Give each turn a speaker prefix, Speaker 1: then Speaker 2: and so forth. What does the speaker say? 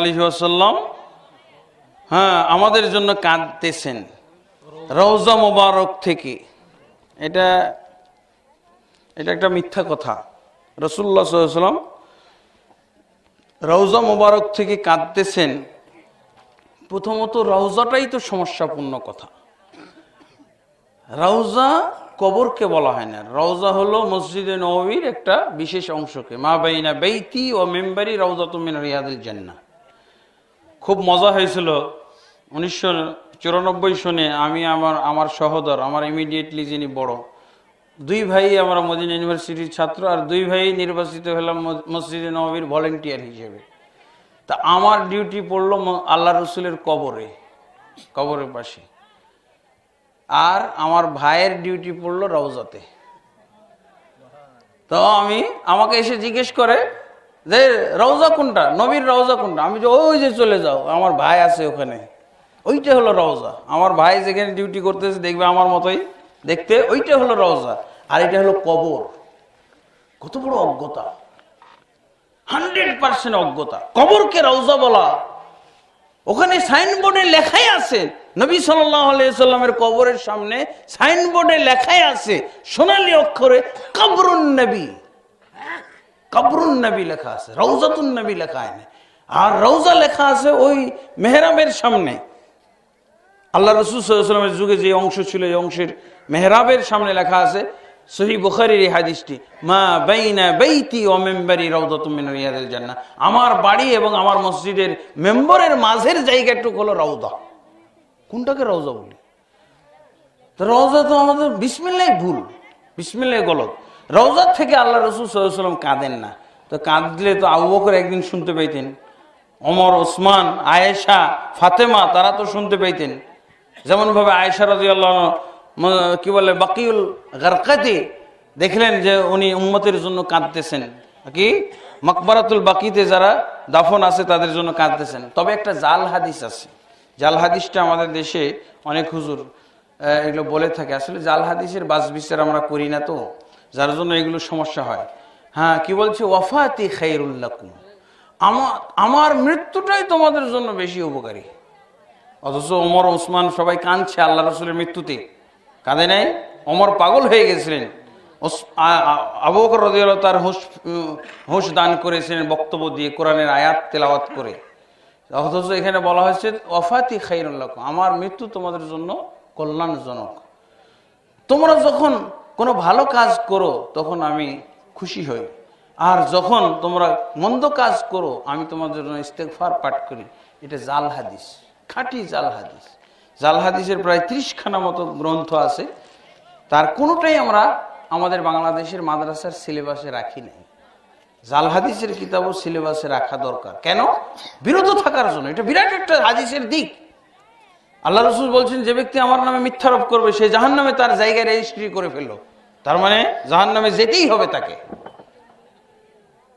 Speaker 1: আলহিহাসাল্লাম হ্যাঁ আমাদের জন্য কাঁদতেছেন। রওজা মোবারক থেকে। এটা এটা একটা মিথ্যা কথা। রসুল্লাহ সাল্লাম রওজা মোবারক থেকে কাঁদতেছেন। প্রথমত রওজাটাই তো সমস্যাপূর্ণ কথা। রওজা কবরকে বলা হয় না। রওজা হলো মসজিদে নবীর একটা বিশেষ অংশকে। মা বাইনা বেইতি ও মেম্বারি রওজা তুমিন রিয়াদুল জান্নাহ। খুব মজা হয়েছিল। উনিশশো চুরানব্বই সনে আমি আমার আমার সহোদর, আমার ইমিডিয়েটলি যিনি বড়, দুই ভাই আমরা মদিনা ইউনিভার্সিটির ছাত্র আর দুই ভাই নির্বাচিত হলাম মসজিদে নবীর ভলেন্টিয়ার হিসেবে। তা আমার ডিউটি পড়ল আল্লাহ রসুলের কবরে, কবরের পাশে। আর আমার ভাইয়ের ডিউটি পড়ল রওজাতে। তো আমি, আমাকে এসে জিজ্ঞেস করে যে রওজা কোনটা? নবীর রওজা কোনটা? আমি যে ওই যে চলে যাও, আমার ভাই আছে ওখানে। ওইটা হলো রওজা। আমার ভাই যেখানে ডিউটি করতেছে, দেখবে আমার মতোই। দেখতে ওইটা হলো রওজা। আর এটা হলো কবর। কত বড় অজ্ঞতা। হান্ড্রেড পার্সেন্ট অজ্ঞতা। কবরকে রওজা বলা। ওখানে সাইনবোর্ডে লেখাই আছে, নবী সাল্লামের কবরের সামনে সাইনবোর্ডে লেখাই আছে, সোনালী অক্ষরে কবরুন নবী। কবরুন নবী লেখা আছে রৌজাতুন নবী লেখা হয় আর রৌজা লেখা আছে ওই মেহরাবের সামনে। আল্লাহ রসুল সাল্লামের যুগে যে অংশ ছিল, এই অংশের মেহরাবের সামনে লেখা আছে সহি বুখারির এই হাদিসটি, মা বেইতি ও মেম্বারি রিয়াদিল আমার বাড়ি এবং আমার মসজিদের মেম্বরের মাঝের জায়গাটুকু হলো রওদা কোনটাকে রওজা বলি? তো তো আমাদের বিসমিল্লাই ভুল বিসমিল্লাই গলত। রওজার থেকে আল্লাহ রসুল সাল্লাম কাঁদেন না। তো কাঁদলে তো আবু বকর একদিন শুনতে পাইতেন অমর ওসমান, আয়েশা, ফাতেমা, তারা তো শুনতে পাইতেন। যেমন ভাবে আয়েশা রাজি আল্লাহ কি বলে, বাকিউল গারকাতে, দেখলেন যে উনি উম্মতের জন্য কাঁদতেছেন। কি? মকবরাতুল বাকিতে যারা দাফন আছে তাদের জন্য কাঁদতেছেন। তবে একটা জাল হাদিস আছে। জাল হাদিসটা আমাদের দেশে অনেক হুজুর এগুলো বলে থাকে। আসলে জাল হাদিসের বাস বিচার আমরা করি না তো। যার জন্য এগুলো সমস্যা হয়। হ্যাঁ কি বলছে? ওয়াফাতি খাইরুল্লাকুম আমার আমার মৃত্যুটাই তোমাদের জন্য বেশি উপকারী। অথচ ওমর, ওসমান সবাই কাঁদছে আল্লাহ রসুলের মৃত্যুতে। কাঁদে নাই? ওমর পাগল হয়ে গেছিলেন। তার দান করেছিলেন বক্তব্য দিয়ে, কোরআনের আয়াত তেলাওয়াত করে। অথচ এখানে বলা হয়েছে অফাতি খাইরুল্লাহ আমার মৃত্যু তোমাদের জন্য কল্যাণজনক। তোমরা যখন কোনো ভালো কাজ করো, তখন আমি খুশি হই। আর যখন তোমরা মন্দ কাজ করো, আমি তোমাদের জন্য ইস্তেকফার পাঠ করি। এটা জাল হাদিস, খাঁটি জাল হাদিস। জাল হাদিসের প্রায় ত্রিশখানা মতো গ্রন্থ আছে। তার কোনোটাই আমরা আমাদের বাংলাদেশের মাদ্রাসার সিলেবাসে রাখি নাই। জাল হাদিসের কিতাবও সিলেবাসে রাখা দরকার। কেন? বিরত থাকার জন্য। এটা বিরাট একটা হাদিসের দিক। আল্লাহ রসুল বলছেন, যে ব্যক্তি আমার নামে মিথ্যারোপ করবে, সে জাহান নামে তার জায়গায় রেজিস্ট্রি করে ফেলল। তার মানে জাহান নামে যেতেই হবে তাকে।